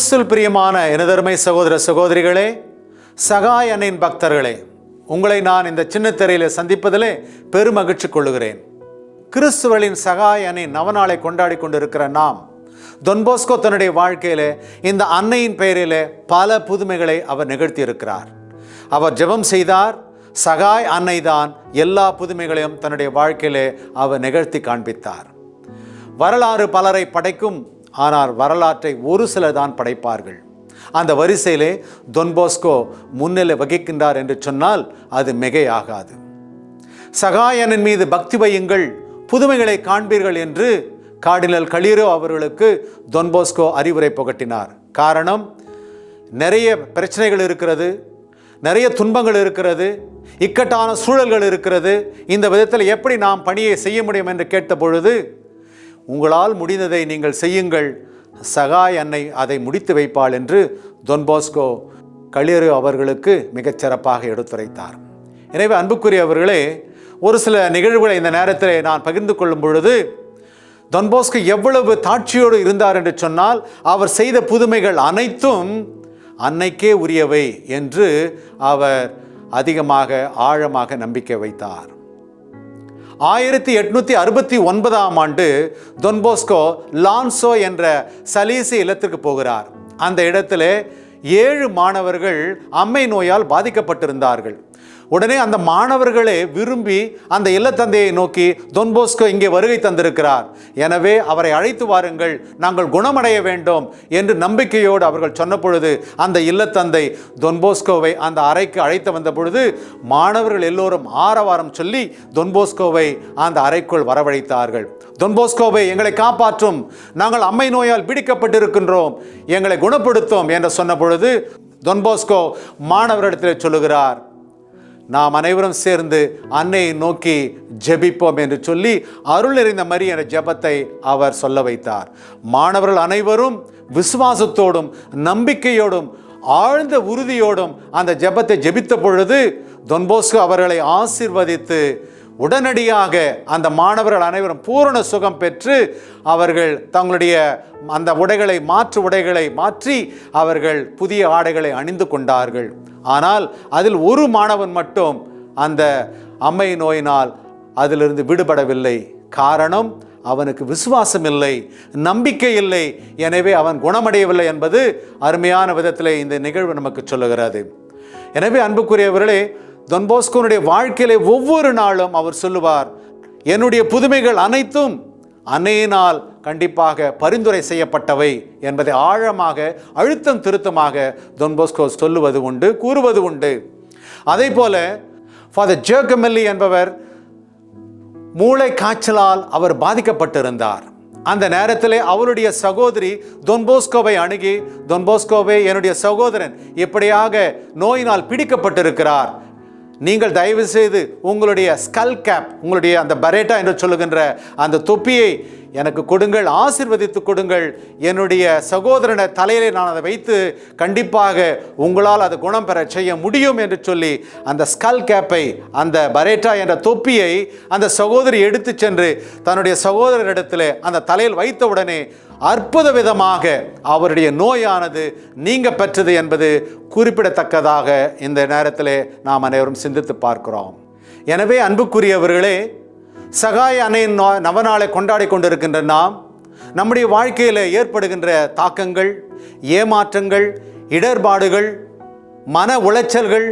கிறிஸ்துல் பிரியமான எனதருமை சகோதர சகோதரிகளே சகாய் அன்னையின் பக்தர்களே உங்களை நான் இந்த சின்ன திரையில் சந்திப்பதிலே பெருமகிழ்ச்சி கொள்ளுகிறேன். கிறிஸ்துவலின் சகாய் அன்னை நவநாளை கொண்டாடி கொண்டிருக்கிற நாம் தொன்போஸ்கோ தன்னுடைய வாழ்க்கையிலே இந்த அன்னையின் பெயரிலே பல புதுமைகளை அவர் நிகழ்த்தியிருக்கிறார். அவர் ஜெபம் செய்தார் சகாய் அன்னை தான் எல்லா புதுமைகளையும் தன்னுடைய வாழ்க்கையிலே அவர் நிகழ்த்தி காண்பித்தார். வரலாறு பலரை படைக்கும் ஆனால் வரலாற்றை ஒரு சிலர் தான் படைப்பார்கள். அந்த வரிசையிலே தொன்போஸ்கோ முன்னிலை வகிக்கின்றார் என்று சொன்னால் அது மிகையாகாது. சகாயனின் மீது பக்தி வையுங்கள் புதுமைகளை காண்பீர்கள் என்று கார்டினல் கலீரோ அவர்களுக்கு தொன்போஸ்கோ அறிவுரை புகட்டினார். காரணம் நிறைய பிரச்சனைகள் இருக்கிறது நிறைய துன்பங்கள் இருக்கிறது இக்கட்டான சூழல்கள் இருக்கிறது இந்த விதத்தில் எப்படி நாம் பணியை செய்ய முடியும் என்று கேட்ட பொழுது உங்களால் முடிந்ததை நீங்கள் செய்யுங்கள். சகாய் அன்னை அதை முடித்து வைப்பாள் என்று தொன்போஸ்கோ களியரு அவர்களுக்கு மிகச்சிறப்பாக எடுத்துரைத்தார். எனவே அன்புக்குரியவர்களே ஒரு சில நிகழ்வுகளை இந்த நேரத்தில் நான் பகிர்ந்து கொள்ளும் பொழுது தொன்போஸ்கோ எவ்வளவு தாட்சியோடு இருந்தார் என்று சொன்னால் அவர் செய்த புதுமைகள் அனைத்தும் அன்னைக்கே உரியவை என்று அவர் அதிகமாக ஆழமாக நம்பிக்கை வைத்தார். ஆயிரத்தி எட்நூத்தி அறுபத்தி ஒன்பதாம் ஆண்டு தொன்போஸ்கோ லான்சோ என்ற சலீசி இல்லத்திற்கு போகிறார். அந்த இடத்திலே ஏழு மாணவர்கள் அம்மை நோயால் பாதிக்கப்பட்டிருந்தார்கள். உடனே அந்த மாணவர்களே விரும்பி அந்த இல்லத்தந்தையை நோக்கி தொன்போஸ்கோ இங்கே வருகை தந்திருக்கிறார். எனவே அவரை அழைத்து வாருங்கள். நாங்கள் குணமடைய வேண்டும் என்று நம்பிக்கையோடு அவர்கள் சொன்ன பொழுது அந்த இல்லத்தந்தை தொன்போஸ்கோவை அந்த அறைக்கு அழைத்து வந்த பொழுது மாணவர்கள் எல்லோரும் ஆரவாரம் சொல்லி தொன்போஸ்கோவை அந்த அறைக்குள் வரவழைத்தார்கள். தொன்போஸ்கோவை எங்களை காப்பாற்றும். நாங்கள் அம்மை நோயால் பிடிக்கப்பட்டிருக்கின்றோம். எங்களை குணப்படுத்தும் என்று சொன்ன பொழுது தொன்போஸ்கோ மாணவரிடத்தில் சொல்லுகிறார். நாம் அனைவரும் சேர்ந்து அன்னையை நோக்கி ஜெபிப்போம் என்று சொல்லி அருள் நிறைந்த மரி என்ற ஜெபத்தை அவர் சொல்ல வைத்தார். மாணவர்கள் அனைவரும் விசுவாசத்தோடும் நம்பிக்கையோடும் ஆழ்ந்த உறுதியோடும் அந்த ஜெபத்தை ஜெபித்த பொழுது தொன்போஸ்கோ அவர்களை ஆசிர்வதித்து உடனடியாக அந்த மாணவர்கள் அனைவரும் பூரண சுகம் பெற்று அவர்கள் தங்களுடைய அந்த உடைகளை மாற்று உடைகளை மாற்றி அவர்கள் புதிய ஆடைகளை அணிந்து கொண்டார்கள். ஆனால் அதில் ஒரு மாணவன் மட்டும் அந்த அம்மை நோயினால் அதிலிருந்து விடுபடவில்லை. காரணம் அவனுக்கு விசுவாசம் இல்லை நம்பிக்கை இல்லை. எனவே அவன் குணமடையவில்லை என்பது அருமையான விதத்தில் இந்த நிகழ்வு நமக்கு சொல்லுகிறது. எனவே அன்புக்குரியவர்களே தொன்போஸ்கோனுடைய வாழ்க்கையிலே ஒவ்வொரு நாளும் அவர் சொல்லுவார் என்னுடைய புதுமைகள் அனைத்தும் அன்னையினால் கண்டிப்பாக பரிந்துரை செய்யப்பட்டவை என்பதை ஆழமாக அழுத்தம் திருத்தமாக தொன்போஸ்கோ சொல்லுவது உண்டு கூறுவது உண்டு. அதே போல ஃபாதர் ஜேகமெல்லி என்பவர் மூளை காய்ச்சலால் அவர் பாதிக்கப்பட்டிருந்தார். அந்த நேரத்தில் அவருடைய சகோதரி தொன்போஸ்கோவை அணுகி தொன்போஸ்கோவை என்னுடைய சகோதரன் இப்படியாக நோயினால் பிடிக்கப்பட்டிருக்கிறார் நீங்கள் தயவு செய்து உங்களுடைய ஸ்கல் கேப் உங்களுடைய அந்த பரேட்டா என்று சொல்லுகின்ற அந்த தொப்பியை எனக்கு கொடுங்கள் ஆசிர்வதித்து கொடுங்கள். என்னுடைய சகோதரனை தலையிலே நான் அதை வைத்து கண்டிப்பாக உங்களால் அது குணம் பெற செய்ய முடியும் என்று சொல்லி அந்த ஸ்கல் கேப்பை அந்த பரேட்டா என்ற தொப்பியை அந்த சகோதரி எடுத்து சென்று தன்னுடைய சகோதரரிடத்தில் அந்த தலையில் வைத்தவுடனே அற்புத விதமாக அவருடைய நோயானது நீங்க பெற்றது என்பது குறிப்பிடத்தக்கதாக இந்த நேரத்தில் நாம் அனைவரும் சிந்தித்து பார்க்கிறோம். எனவே அன்புக்குரியவர்களே சகாய அன்னையின் நவநாளை கொண்டாடி கொண்டிருக்கின்ற நாம் நம்முடைய வாழ்க்கையில் ஏற்படுகின்ற தாக்கங்கள் ஏமாற்றங்கள் இடர்பாடுகள் மன உளைச்சல்கள்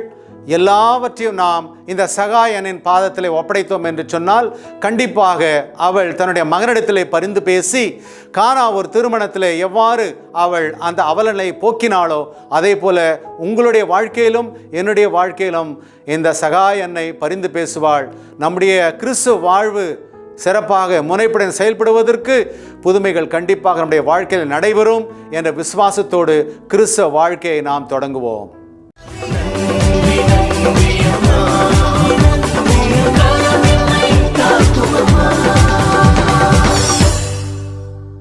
எல்லாவற்றையும் நாம் இந்த சகாயனின் பாதத்தில் ஒப்படைத்தோம் என்று சொன்னால் கண்டிப்பாக அவள் தன்னுடைய மகனிடத்திலே பரிந்து பேசி காணா ஒரு திருமணத்தில் எவ்வாறு அவள் அந்த அவலனை போக்கினாளோ அதே போல உங்களுடைய வாழ்க்கையிலும் என்னுடைய வாழ்க்கையிலும் இந்த சகாயனை பரிந்து பேசுவாள். நம்முடைய கிறிஸ்து வாழ்வு சிறப்பாக முனைப்புடன் செயல்படுவதற்கு புதுமைகள் கண்டிப்பாக நம்முடைய வாழ்க்கையில் நடைபெறும் என்ற விசுவாசத்தோடு கிறிஸ்தவ வாழ்க்கையை நாம் தொடங்குவோம்.